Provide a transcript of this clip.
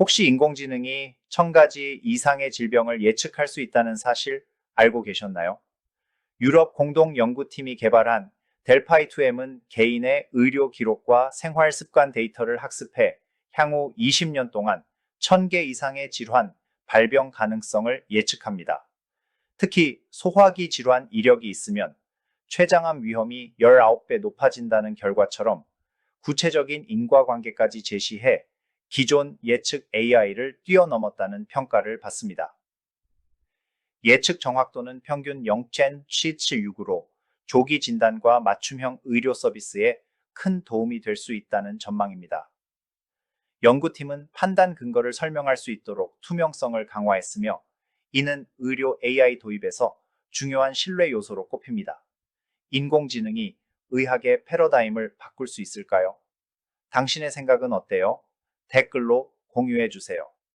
혹시 인공지능이 천 가지 이상의 질병을 예측할 수 있다는 사실 알고 계셨나요? 유럽 공동 연구팀이 개발한 델파이2M은 개인의 의료 기록과 생활 습관 데이터를 학습해 향후 20년 동안 1000개 이상의 질환, 발병 가능성을 예측합니다. 특히 소화기 질환 이력이 있으면 췌장암 위험이 19배 높아진다는 결과처럼 구체적인 인과관계까지 제시해 기존 예측 AI를 뛰어넘었다는 평가를 받습니다. 예측 정확도는 평균 0.776으로 조기 진단과 맞춤형 의료 서비스에 큰 도움이 될 수 있다는 전망입니다. 연구팀은 판단 근거를 설명할 수 있도록 투명성을 강화했으며 이는 의료 AI 도입에서 중요한 신뢰 요소로 꼽힙니다. 인공지능이 의학의 패러다임을 바꿀 수 있을까요? 당신의 생각은 어때요? 댓글로 공유해 주세요.